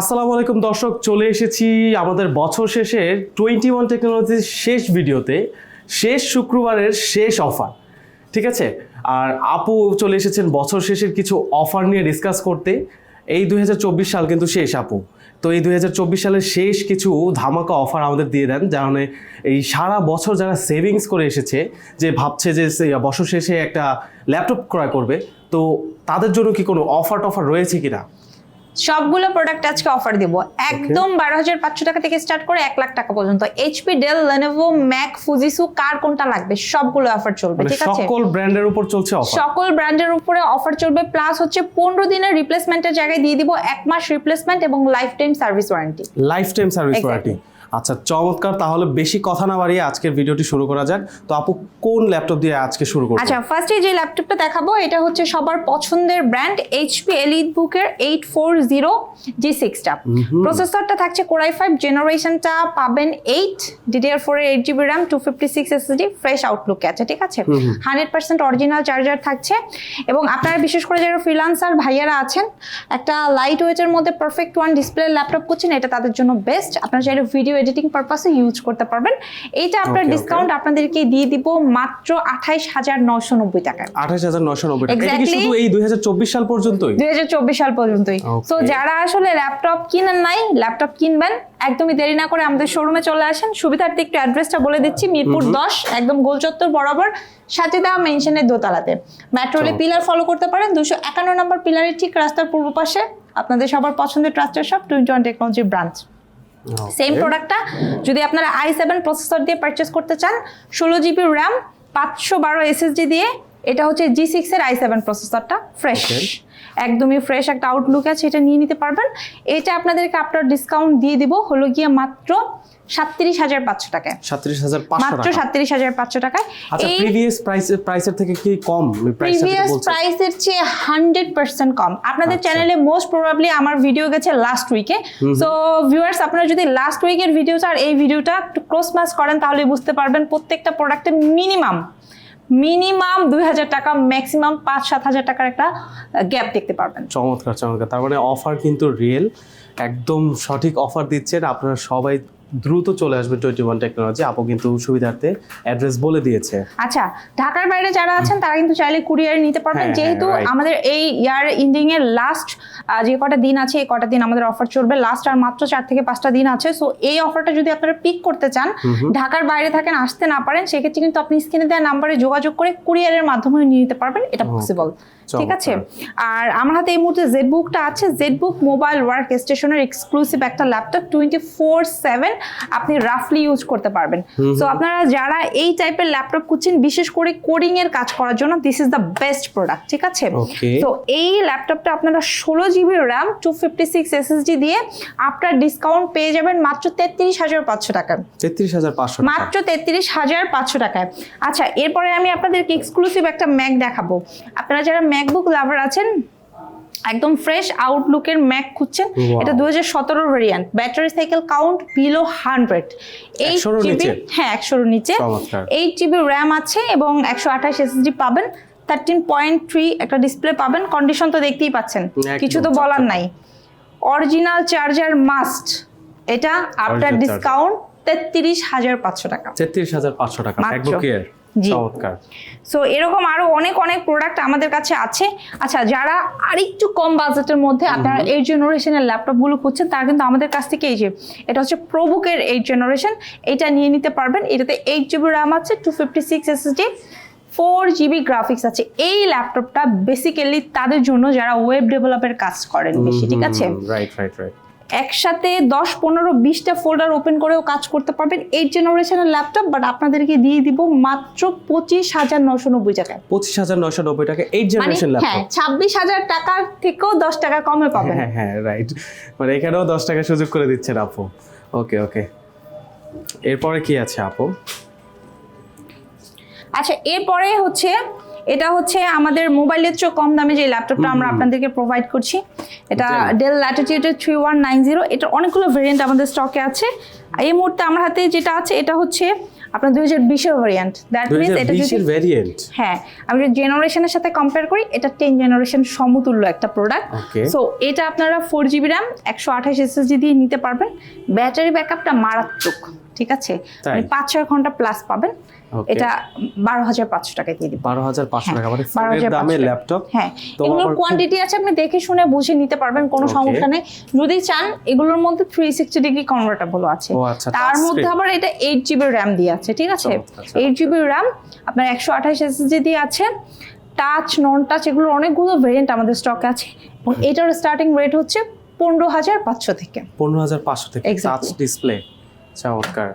আসসালামু আলাইকুম দর্শক, চলে এসেছি আমাদের বছর শেষের টোয়েন্টি ওয়ান টেকনোলজির শেষ ভিডিওতে, শেষ শুক্রবারের শেষ অফার ঠিক আছে? আর আপু চলে এসেছেন বছর শেষের কিছু অফার নিয়ে ডিসকাস করতে। এই দুই হাজার চব্বিশ সাল কিন্তু শেষ, আপু। তো এই দুই হাজার চব্বিশ সালের শেষ কিছু ধামাকা অফার আমাদের দিয়ে দেন যেমন এই সারা বছর যারা সেভিংস করে এসেছে, যে ভাবছে যে বছর শেষে একটা ল্যাপটপ ক্রয় করবে, তো তাদের জন্য কি কোনো অফার টফার রয়েছে কিনা? সবগুলো প্রোডাক্ট আজকে অফার দিব। একদম বারো হাজার পাঁচশো টাকা থেকে স্টার্ট করে এক লাখ টাকা পর্যন্ত। HP Dell Lenovo Mac Fujitsu কার কোনটা লাগবে? সবগুলো অফার চলবে মানে ঠিক আছে? সকল ব্র্যান্ডের উপর চলছে অফার সকল ব্র্যান্ডের উপরে অফার চলবে প্লাস হচ্ছে পনেরো দিনের রিপ্লেসমেন্টের জায়গায় দিয়ে দিব এক মাস রিপ্লেসমেন্ট এবং life time service warranty life time service warranty আচ্ছা চমৎকার। তাহলে বেশি কথা না বাড়িয়ে আজকের ভিডিওটি শুরু করা যাক। তো আপু কোন ল্যাপটপ দিয়ে আজকে শুরু করব আচ্ছা ফার্স্টে যে ল্যাপটপটা দেখাবো এটা হচ্ছে সবার পছন্দের ব্র্যান্ড এইচপি এলিট বুকের এইট ফোর জিরো জি সিক্সটা প্রসেসরটা থাকছে কোরাই ফাইভ জেনারেশনটা পাবেন এইট ডিডিআর ফোর এর eight GB RAM two fifty six SSD fresh আউটলুকে আছে ঠিক আছে? হান্ড্রেড পার্সেন্ট অরিজিনাল চার্জার থাকছে। এবং আপনারা বিশেষ করে যারা ফ্রিলান্সার ভাইয়ারা আছেন একটা লাইট ওয়েটের মধ্যে পারফেক্ট ওয়ান ডিসপ্লে ল্যাপটপ করছেন এটা তাদের জন্য বেস্ট আপনারা চাইলে ভিডিও এডিটিং পারপাসে ইউজ করতে পারবেন। এইটা আপনার. ডিসকাউন্ট আপনাদেরকে দিয়ে দিব মাত্র আঠাইশ হাজার নশো নব্বই টাকায়। আঠাশ হাজার নশো নব্বই টাকা। শুধু এই দুই সাল পর্যন্তই? দুই হাজার চব্বিশ সাল পর্যন্তই. তো যারা আসলে ল্যাপটপ কিনেন নাই ল্যাপটপ কিনবেন একদমই দেরি না করে আমাদের শোরুমে চলে আসেন। সুবিধার্থে একটু অ্যাড্রেসটা বলে দিচ্ছি মিরপুর দশ একদম গোলচত্বর বরাবর সাথে দেওয়া মেনশনের দোতলাতে। মেট্রোলে। পিলার ফলো করতে পারেন দুশো একান্ন নম্বর পিলারের ঠিক রাস্তার পূর্ব পাশে। আপনাদের সবার পছন্দের ট্রাস্টের সব twenty one technology branch same প্রোডাক্টটা যদি আপনারা আই সেভেন প্রসেসর দিয়ে পারচেস করতে চান ষোলো জিবি র্যাম পাঁচশো বারো এসএসডি দিয়ে এটা হচ্ছে জি সিক্স এর আই সেভেন প্রসেসরটা ফ্রেশ. একদমই ফ্রেশ একটা আউটলুক আছে এটা নিয়ে নিতে পারবেন। এটা আপনাদেরকে আপনার ডিসকাউন্ট দিয়ে দিব হলো গিয়ে মাত্র সাতত্রিশ হাজার পাঁচশো টাকায়। সাতত্রিশ হাজার মাত্র সাতত্রিশ হাজার পাঁচশো টাকায়। আচ্ছা এই প্রিভিয়াস প্রাইস প্রাইসের থেকে কি কম? প্রিভিয়াস প্রাইসের চেয়ে হান্ড্রেড পার্সেন্ট কম। আপনাদের। চ্যানেলে মোস্ট প্রবাবলি আমার ভিডিও গেছে লাস্ট উইকে সো ভিউয়ার্স আপনারা যদি লাস্ট উইকের ভিডিওটা আর এই ভিডিওটা ক্রস ম্যাচ করেন তাহলে বুঝতে পারবেন প্রত্যেকটা প্রোডাক্টে মিনিমাম মিনিমাম দুই হাজার টাকা ম্যাক্সিমাম পাঁচ, সাত হাজার টাকার একটা গ্যাপ দেখতে পারবেন। চমৎকার চমৎকার। তার মানে অফার কিন্তু রিয়েল একদম সঠিক অফার দিচ্ছেন। আপনারা সবাই দ্রুত চলে আসবে টোয়েন্টি ওয়ান টেকনোলজি আপু কিন্তু সুবিধার্থে অ্যাড্রেস বলে দিয়েছে। আচ্ছা ঢাকার বাইরে যারা আছেন তারা কিন্তু চাইলে কুরিয়ার নিতে পারবেন। হ্যাঁ, যেহেতু আমাদের এই ইয়ার এন্ডিং এর লাস্ট যে কটা দিন আছে এই কটা দিন আমাদের অফার চলবে। লাস্ট আর মাত্র চার থেকে পাঁচটা দিন আছে। সো এই অফারটা যদি আপনারা পিক করতে চান ঢাকার বাইরে থাকেন আসতে না পারেন সেক্ষেত্রে কিন্তু আপনি স্ক্রিনে দেওয়া নাম্বারে যোগাযোগ করে কুরিয়ারের মাধ্যমে নিয়ে নিতে পারবেন। এটা পসিবল ঠিক আছে? আর আমার হাতে এই মুহূর্তে জেড বুকটা আছে। জেড বুক মোবাইল ওয়ার্ক স্টেশনের এক্সক্লুসিভ একটা ল্যাপটপ টোয়েন্টি ফোর সেভেন আপনি রাফলি ইউজ করতে পারবেন। সো আপনারা যারা এই টাইপের ল্যাপটপ খুঁজছেন বিশেষ করে কোডিং এর কাজ করার জন্য this is the best product ঠিক আছে? তো এই ল্যাপটপটা আপনারা ষোলো GB RAM two fifty six SSD দিয়ে আপনার ডিসকাউন্ট পেয়ে যাবেন মাত্র তেত্রিশ হাজার পাঁচশো টাকা তেত্রিশ হাজার পাঁচশো মাত্র তেত্রিশ হাজার পাঁচশো টাকায়। আচ্ছা এরপরে আমি আপনাদেরকে এক্সক্লুসিভ একটা ম্যাক দেখাবো। আপনারা যারা ম্যাকবুক লাভার আছেন? একদম ফ্রেশ আউটলুকের ম্যাক খুঁজছেন। এটা দু হাজার সতেরো variant battery cycle count below hundred eight GB হ্যাঁ একশোর নিচে। এইট জিবি র্যাম আছে এবং একশো আঠাশ এসএসডি পাবেন। থার্টিন পয়েন্ট থ্রি একটা ডিসপ্লে পাবেন। কন্ডিশন তো দেখতেই পাচ্ছেন। কিছু তো বলার নাই। অরিজিনাল চার্জার মাস্ট এটা আপনার ডিসকাউন্ট তেত্রিশ হাজার পাঁচশো টাকা। তেত্রিশ হাজার পাঁচশো টাকা। চমৎকার। সো এরকম আরও অনেক অনেক প্রোডাক্ট আমাদের কাছে আছে। আচ্ছা যারা আরেকটু কম বাজেটের মধ্যে আপনারা এই জেনারেশনের ল্যাপটপগুলো খুঁজছেন তারা কিন্তু আমাদের কাছ থেকে এই যে এটা হচ্ছে প্রবুকের এইট জেনারেশন এটা নিয়ে নিতে পারবেন। এটাতে এইট জিবি র্যাম আছে two fifty six SSD four GB graphics আছে। এই ল্যাপটপটা বেসিক্যালি তাদের জন্য যারা ওয়েব ডেভেলপের কাজ করেন বেশি ঠিক আছে? রাইট রাইট রাইট একসাথে দশ পনেরো বিশটা ফোল্ডার ওপেন করেও কাজ করতে পারবেন। এইট জেনারেশনের ল্যাপটপ বাট আপনাদেরকে দিয়ে দিব মাত্র পঁচিশ হাজার নশো নব্বই টাকায়। পঁচিশ হাজার নশো নব্বই টাকা এইট জেনারেশন হ্যাঁ ল্যাপটপ ছাব্বিশ হাজার টাকার থেকেও দশ টাকা কমে পাবেন। হ্যাঁ হ্যাঁ রাইট মানে এখানেও দশ টাকা সুযোগ করে দিচ্ছেন আপু। ওকে ওকে এরপরে কি আছে আপু? আচ্ছা এরপরে হচ্ছে এটা হচ্ছে আমাদের মোবাইলের চেয়ে কম দামে যে ল্যাপটপটা আমরা আপনাদেরকে প্রোভাইড করছি। এটা। ডেল ল্যাটিটিউডের থ্রি ওয়ান নাইন জিরো এটা অনেকগুলো ভেরিয়েন্ট আমাদের স্টকে আছে। এই মুহূর্তে আমার হাতে যেটা আছে এটা হচ্ছে আপনার দুই হাজার বিশের ভ্যারিয়েন্ট দ্যাট মিনস এটা যদি হ্যাঁ আমি যদি জেনারেশনের সাথে কম্পেয়ার করি এটা টেন জেনারেশন সমতুল্য একটা প্রোডাক্ট সো এটা আপনারা ফোর জিবি র্যাম একশো আঠাশ এসএসডি দিয়ে নিতে পারবেন। ব্যাটারি ব্যাকআপটা মারাত্মক। ঠিক আছে? মানে পাঁচ ছয় ঘণ্টা প্লাস পাবেন। এটা বারো হাজার পাঁচশো টাকায় দিয়ে দিবেন। বারো হাজার পাঁচশো টাকা মানে ফোনের দামে ল্যাপটপ হ্যাঁ এগুলোর কোয়ান্টিটি আছে আপনি দেখে শুনে বুঝে নিতে পারবেন কোনো সমস্যা নেই। যদি চান এগুলোর মধ্যে থ্রি সিক্সটি ডিগ্রি কনভার্টেবল আছে। আচ্ছা, তার মধ্যে। আবার এটা এইট জিবি র্যাম দিয়ে আছে ঠিক আছে। এইট জিবি র্যাম আপনার একশো আঠাশ এসএসডি দিয়ে আছে। টাচ নন টাচ এগুলো অনেকগুলো ভেরিয়েন্ট আমাদের স্টকে আছে। এবং এটার স্টার্টিং রেট হচ্ছে পনেরো হাজার পাঁচশো থেকে। পনেরো হাজার পাঁচশো থেকে টাচ ডিসপ্লে চমৎকার।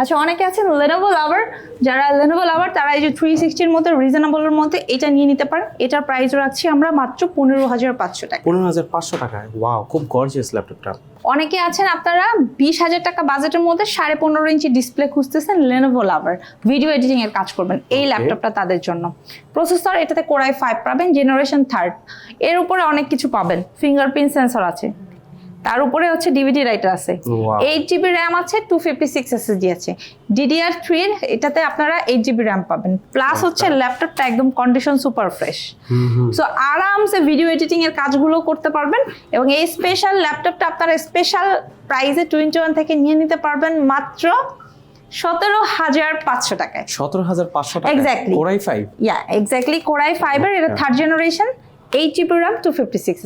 আচ্ছা অনেকে আছেন লেনোভো লাভার যারা লেনোভো লাভার তারা এই যে থ্রি সিক্সটির মধ্যে রিজনেবলের মধ্যে এটা নিয়ে নিতে পারেন। এটার প্রাইস রাখছি আমরা মাত্র পনেরো হাজার পাঁচশো টাকা। পনেরো হাজার পাঁচশো টাকায়। ওয়াও খুব গর্জিয়াস ল্যাপটপটা অনেকে আছেন আপনারা বিশ হাজার টাকা বাজেটের মধ্যে সাড়ে পনেরো ইঞ্চি ডিসপ্লে খুঁজতেছেন লেনোভো লাভার ভিডিও এডিটিং এর কাজ করবেন। এই ল্যাপটপটা তাদের জন্য। প্রসেসর এটাতে কোরাই ফাইভ পাবেন জেনারেশন থার্ড এর উপরে অনেক কিছু পাবেন। ফিঙ্গারপ্রিন্ট সেন্সর আছে। তার উপরে হচ্ছে ডিভিডি রাইটার আছে। এইট জিবি র্যাম আছে টু ফিফটি সিক্স এসএসডি আছে। ডিডিআর থ্রির এটাতে আপনারা এইট জিবি র্যাম পাবেন। প্লাস হচ্ছে ল্যাপটপটা একদম কন্ডিশন সুপার ফ্রেশ সো আরামসে ভিডিও এডিটিং এর কাজগুলো করতে পারবেন এবং এই স্পেশাল ল্যাপটপটা আপনারা স্পেশাল প্রাইসে টোয়েন্টি ওয়ান থেকে নিয়ে নিতে পারবেন মাত্র সতেরো হাজার পাঁচশো টাকায়। সতেরো হাজার পাঁচশো টাকা Exactly. ওরাই five yeah exactly core i fiber এটা third generation eight GB RAM two fifty six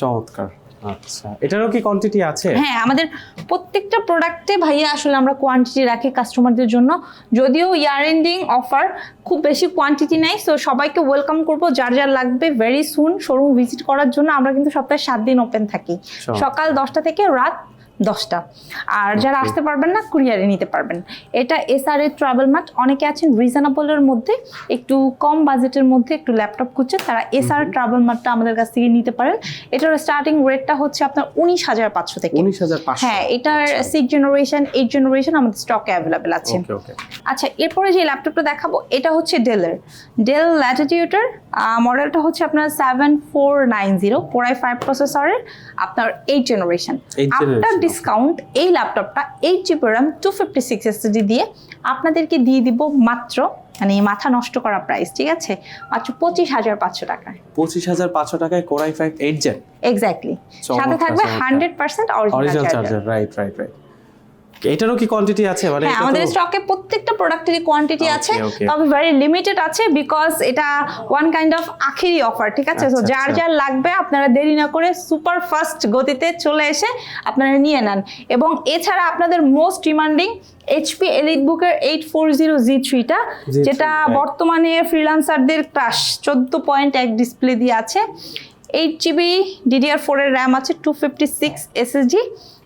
চমৎকার। আচ্ছা এটারও কি কোয়ান্টিটি আছে? হ্যাঁ আমাদের প্রত্যেকটা প্রোডাক্টে ভাইয়া আসলে আমরা কোয়ান্টিটি রাখি কাস্টমারদের জন্য। যদিও ইয়ার এন্ডিং অফার খুব বেশি কোয়ান্টিটি নাই সো সবাইকে ওয়েলকাম করব। যার যার লাগবে ভেরি সুন শোরুম ভিজিট করার জন্য আমরা কিন্তু সপ্তাহে সাত দিন ওপেন থাকি। সকাল দশটা থেকে রাত দশটা। আর যারা আসতে পারবেন না কুরিয়ারে নিতে পারবেন। এটা এসআর এ ট্রাভেল মার্ট অনেকে আছেন রিজনেবলের মধ্যে একটু কম বাজেটের মধ্যে একটু ল্যাপটপ খুঁজছে তারা এসআর ট্রাভেল মার্টটা আমাদের কাছ থেকে নিতে পারেন। এটার স্টার্টিং রেটটা হচ্ছে আপনার উনিশ হাজার পাঁচশো থেকে। উনিশ হাজার হ্যাঁ এটার সিক্স জেনারেশন এইট জেনারেশন আমাদের স্টকে অ্যাভেলেবেল আছে। আচ্ছা এরপরে যে ল্যাপটপটা দেখাবো এটা হচ্ছে ডেলের ডেল ল্যাটিটিউডের মডেলটা হচ্ছে আপনার seven four nine zero four i five প্রসেসরের আপনার এইট জেনারেশন generation, ডিসকাউন্ট এই ল্যাপটপটা eight GB RAM two fifty six SSD দিয়ে আপনাদেরকে দিয়ে দিব মাত্র মানে মাথা নষ্ট করা প্রাইস ঠিক আছে? মাত্র পঁচিশ হাজার পাঁচশো টাকায়। পঁচিশ হাজার পাঁচশো টাকায় core i five eight gen exactly সাথে থাকবে। Hundred percent original charger right right right এটারও কি কোয়ান্টিটি আছে? মানে হ্যাঁ আমাদের স্টকে প্রত্যেকটা প্রোডাক্টেরই কোয়ান্টিটি আছে তবে ভেরি লিমিটেড আছে বিকজ এটা ওয়ান কাইন্ড অফ আখেরি অফার ঠিক আছে? তো আচ্ছা, যার আচ্ছা। যার লাগবে আপনারা দেরি না করে সুপার ফাস্ট গতিতে চলে এসে আপনারা নিয়ে নেন। এবং এছাড়া আপনাদের মোস্ট ডিমান্ডিং এইচপি এলিট বুকের এইট ফোর জিরো জি থ্রিটা যেটা বর্তমানে ফ্রিলান্সারদের ক্রাশ চোদ্দ পয়েন্ট এক ডিসপ্লে দিয়ে আছে। এইট জিবি ডিডিআর ফোরের র্যাম আছে টু ফিফটি সিক্স এসএসজি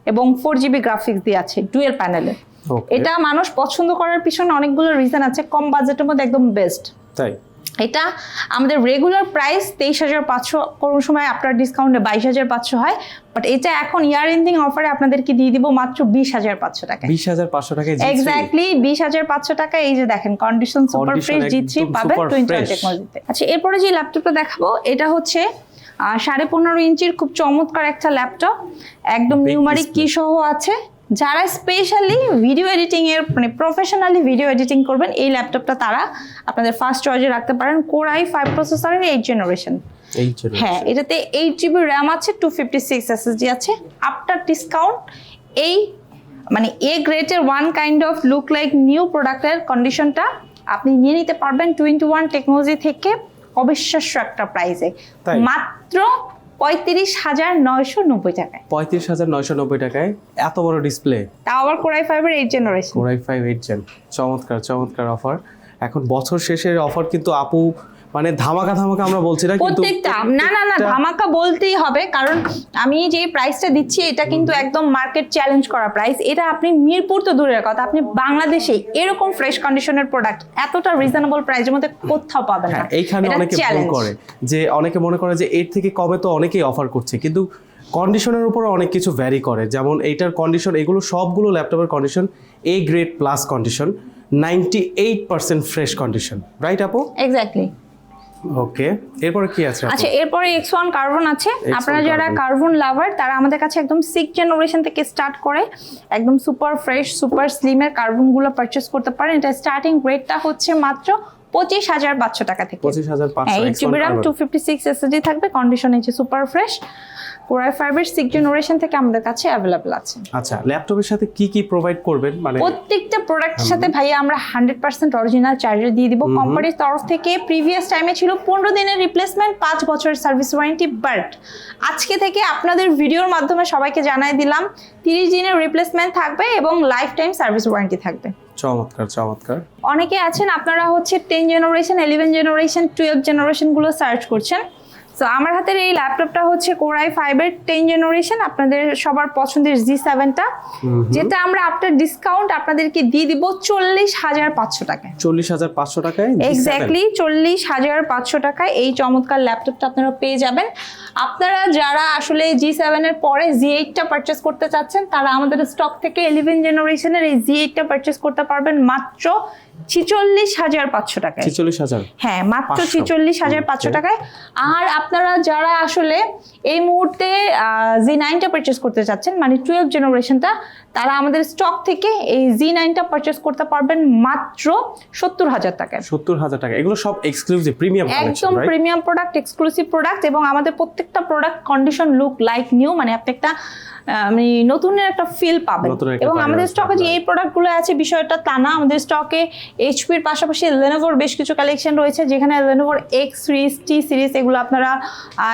এবং ফোর জিবি গ্রাফিক্স দিয়ে আছে ডুয়েল প্যানেলে এটা মানুষ পছন্দ করার পিছনে অনেকগুলো রিজন আছে কম বাজেটের মধ্যে একদম বেস্ট তাই? এটা আমাদের রেগুলার প্রাইস তেইশ হাজার পাঁচশো কোনো সময় আপনার ডিসকাউন্টে বাইশ হাজার পাঁচশো হয় বাট এটা এখন ইয়ার এন্ডিং অফারে আপনাদেরকে দিয়ে দিব মাত্র বিশ হাজার পাঁচশো টাকায়। বিশ হাজার পাঁচশো G3? এক্স্যাক্টলি বিশ হাজার পাঁচশো টাকা এই যে দেখেন condition super fresh G three পাবেন টোয়েন্টি টেকনোলজিতে আচ্ছা এরপরে যে ল্যাপটপটা দেখাবো এটা হচ্ছে সাড়ে পনেরো ইঞ্চির খুব চমৎকার একটা ল্যাপটপ একদম নিউমারিক কি সহ আছে। যারা স্পেশালি ভিডিও এডিটিং এর মানে প্রফেশনালি ভিডিও এডিটিং করবেন এই ল্যাপটপটা তারা আপনাদের ফার্স্ট চয়েসে রাখতে পারেন কোর আই ফাইভ প্রসেসরের এইট জেনারেশন হ্যাঁ এটাতে এইট জিবি র্যাম আছে টু ফিফটি সিক্স এসএসডি আছে আফটার ডিসকাউন্ট এই মানে A greater one kind of look like new প্রোডাক্টের কন্ডিশনটা আপনি নিয়ে নিতে পারবেন টোয়েন্টি ওয়ান টেকনোলজি থেকে। অবিশ্বাস্য একটা প্রাইসে তাই? মাত্র পঁয়ত্রিশ হাজার নয়শো নব্বই টাকায়। পঁয়ত্রিশ হাজার নয়শো নব্বই টাকায় এত বড় ডিসপ্লে তাও আবার কোরাই ফাইভের eight generation core i five eight gen চমৎকার চমৎকার অফার এখন বছর শেষের অফার কিন্তু আপু মানে ধামাকা ধামাকা আমরা বলছি না কিন্তু প্রত্যেকটা। না না না ধামাকা বলতেই হবে কারণ আমি যে প্রাইসটা দিচ্ছি এটা কিন্তু একদম মার্কেট চ্যালেঞ্জ করা প্রাইস এটা আপনি মিরপুর তো দূরের কথা আপনি বাংলাদেশে এরকম ফ্রেশ কন্ডিশনের প্রোডাক্ট এতটা রিজনেবল প্রাইসের মধ্যে কোথাও পাবেন না। হ্যাঁ এইখানে অনেকে ভুল করে যে অনেকে মনে করে যে এর থেকে কমে তো অনেকেই অফার করছে কিন্তু কন্ডিশনের উপর অনেক কিছু ভ্যারি করে। যেমন এইটার কন্ডিশন এগুলো সবগুলো ল্যাপটপের condition A grade plus condition ninety eight percent fresh condition right আপু? এক্স্যাক্টলি ওকে এরপরে কি আছে আচ্ছা এরপরে এক্স ওয়ান কার্বন আছে। X1 আপনারা যারা কার্বন লাভার তারা আমাদের কাছে একদম সিক্স জেনারেশন থেকে স্টার্ট করে একদম সুপার ফ্রেশ সুপার স্লিমের কার্বনগুলো পারচেস করতে পারেন। এটা স্টার্টিং রেটটা হচ্ছে মাত্র পঁচিশ হাজার পাঁচশো টাকা থেকে। পঁচিশ হাজার eight GB RAM two fifty six SSD থাকবে কন্ডিশন হচ্ছে সুপার ফ্রেশ কোরাই ফাইভের সিক্স জেনারেশন থেকে আমাদের কাছে অ্যাভেলেবল আছে। আচ্ছা ল্যাপটপের সাথে কি কি প্রোভাইড করবেন? মানে প্রত্যেকটা প্রোডাক্টের সাথে ভাইয়া আমরা হান্ড্রেড পার্সেন্ট অরিজিনাল চার্জার দিয়ে দিব। কোম্পানির তরফ থেকে প্রিভিয়াস টাইমে ছিল পনেরো দিনের রিপ্লেসমেন্ট পাঁচ বছরের সার্ভিস ওয়ারেন্টি বাট আজকে থেকে আপনাদের ভিডিওর মাধ্যমে সবাইকে জানাই দিলাম তিরিশ দিনের রিপ্লেসমেন্ট থাকবে এবং লাইফ টাইম সার্ভিস ওয়ারেন্টি থাকবে। চমৎকার চমৎকার। অনেকে আছেন আপনারা হচ্ছে ten generation eleven generation twelve জেনারেশনগুলো search করছেন। তো আমার হাতের এই ল্যাপটপটা হচ্ছে কোরাই ফাইভের টেন জেনারেশন আপনাদের সবার পছন্দের জি সেভেনটা যেটা আমরা আফটার ডিসকাউন্ট আপনাদেরকে দিয়ে দিব চল্লিশ হাজার পাঁচশো টাকায়। চল্লিশ হাজার পাঁচশো টাকায় এক্স্যাক্টলি চল্লিশ হাজার পাঁচশো টাকায় এই চমৎকার ল্যাপটপটা আপনারা পেয়ে যাবেন। আপনারা যারা আসলে জি সেভেনের পরে জি এইটটা পারচেস করতে চাচ্ছেন তারা আমাদের স্টক থেকে ইলেভেন জেনারেশনের এই জি এইটটা পারচেস করতে পারবেন মাত্র ছিচল্লিশ হাজার পাঁচশো টাকায়। ছিচল্লিশ হাজার? হ্যাঁ মাত্র ছিচল্লিশ হাজার পাঁচশো টাকায়। আর আপনারা যারা আসলে এই মুহূর্তে জি নাইনটা পারচেস করতে চাচ্ছেন মানে টুয়েলভ জেনারেশনটা তারা আমাদের স্টক থেকে এই জি নাইনটা পারচেস করতে পারবেন মাত্র সত্তর হাজার টাকায় সত্তর হাজার টাকা। এগুলো সব এক্সক্লুসিভ প্রিমিয়াম একদম প্রিমিয়াম প্রোডাক্ট এক্সক্লুসিভ প্রোডাক্ট এবং আমাদের প্রত্যেকটা product condition look like new মানে আপনি একটা মানে নতুনের একটা ফিল পাবেন। এবং আমাদের স্টকে যে. এই প্রোডাক্টগুলো আছে বিষয়টা তা না। আমাদের স্টকে এইচপির পাশাপাশি লেনোভোর বেশ কিছু কালেকশন রয়েছে যেখানে লেনোভোর এক্স সিরিজ টি সিরিজ এগুলো আপনারা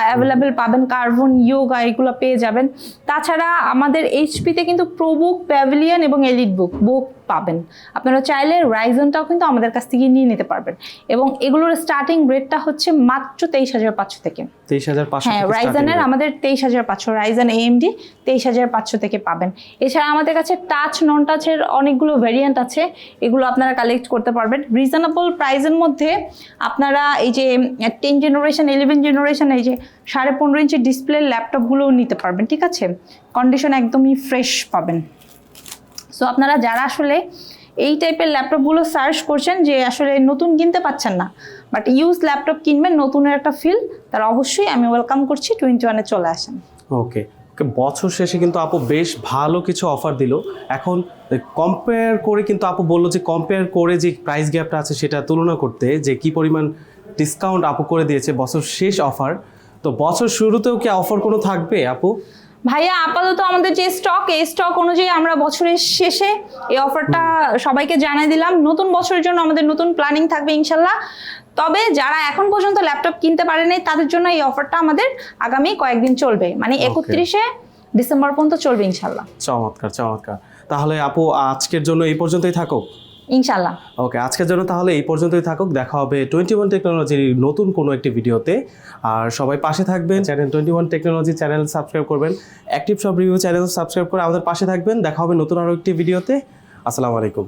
অ্যাভেলেবেল পাবেন। কার্বন ইয়োগা এগুলো পেয়ে যাবেন। তাছাড়া আমাদের এইচপিতে কিন্তু প্রোবুক প্যাভিলিয়ন এবং এলিট বুক বুক পাবেন। আপনারা চাইলে রাইজনটাও কিন্তু আমাদের কাছ থেকে নিয়ে নিতে পারবেন। এবং এগুলোর স্টার্টিং রেটটা হচ্ছে মাত্র তেইশ হাজার পাঁচশো থেকে। তেইশ হাজার পাঁচশো হ্যাঁ রাইজানের আমাদের তেইশ হাজার পাঁচশো রাইজান এএমডি তেইশ হাজার পাঁচশো থেকে পাবেন। এছাড়া আমাদের কাছে টাচ নন টাচের অনেকগুলো ভ্যারিয়েন্ট আছে। এগুলো আপনারা কালেক্ট করতে পারবেন। রিজনেবল প্রাইজের মধ্যে আপনারা এই যে টেন জেনারেশন ইলেভেন জেনারেশন এই যে সাড়ে পনেরো ইঞ্চি ডিসপ্লে ল্যাপটপগুলোও নিতে পারবেন ঠিক আছে? কন্ডিশন একদমই ফ্রেশ পাবেন। সো আপনারা যারা আসলে এই টাইপের ল্যাপটপগুলো সার্চ করছেন যে আসলে নতুন কিনতে পাচ্ছেন না বাট ইউজ ল্যাপটপ কিনবেন, নতুনের একটা ফিল তারা অবশ্যই আমি ওয়েলকাম করছি টোয়েন্টি ওয়ানে চলে আসেন। ওকে বছর শেষে কিন্তু আপু বেশ ভালো কিছু অফার দিল। এখন কম্পেয়ার করে কিন্তু আপু বলল যে কম্পেয়ার করে যে প্রাইস গ্যাপটা আছে সেটা তুলনা করতে যে কি পরিমাণ ডিসকাউন্ট আপু করে দিয়েছে বছর শেষ অফার তো বছর শুরুতেও কি অফার কোনো থাকবে আপু? ভাইয়া আপাতত আমাদের যে স্টক এই স্টক অনুযায়ী আমরা বছরের শেষে এই অফারটা সবাইকে জানাই দিলাম। নতুন বছরের জন্য আমাদের নতুন প্ল্যানিং থাকবে ইনশাল্লাহ। তবে যারা এখন পর্যন্ত ল্যাপটপ কিনতে পারেনি তাদের জন্য এই অফারটা আমাদের আগামী কয়েকদিন চলবে। মানে একত্রিশে ডিসেম্বর পর্যন্ত চলবে ইনশাল্লাহ। চমৎকার চমৎকার। তাহলে আপু আজকের জন্য এই পর্যন্তই থাকুক। ইনশাল্লাহ ওকে আজকের জন্য তাহলে এই পর্যন্তই থাকুক। দেখা হবে টোয়েন্টি ওয়ান টেকনোলজির নতুন কোনো একটি ভিডিওতে। আর সবাই পাশে থাকবেন। Channel twenty one technology channel subscribe করবেন। অ্যাক্টিভ সব রিভিউ চ্যানেল সাবস্ক্রাইব করে আমাদের পাশে থাকবেন। দেখা হবে নতুন আরও একটি ভিডিওতে। আসসালামু আলাইকুম।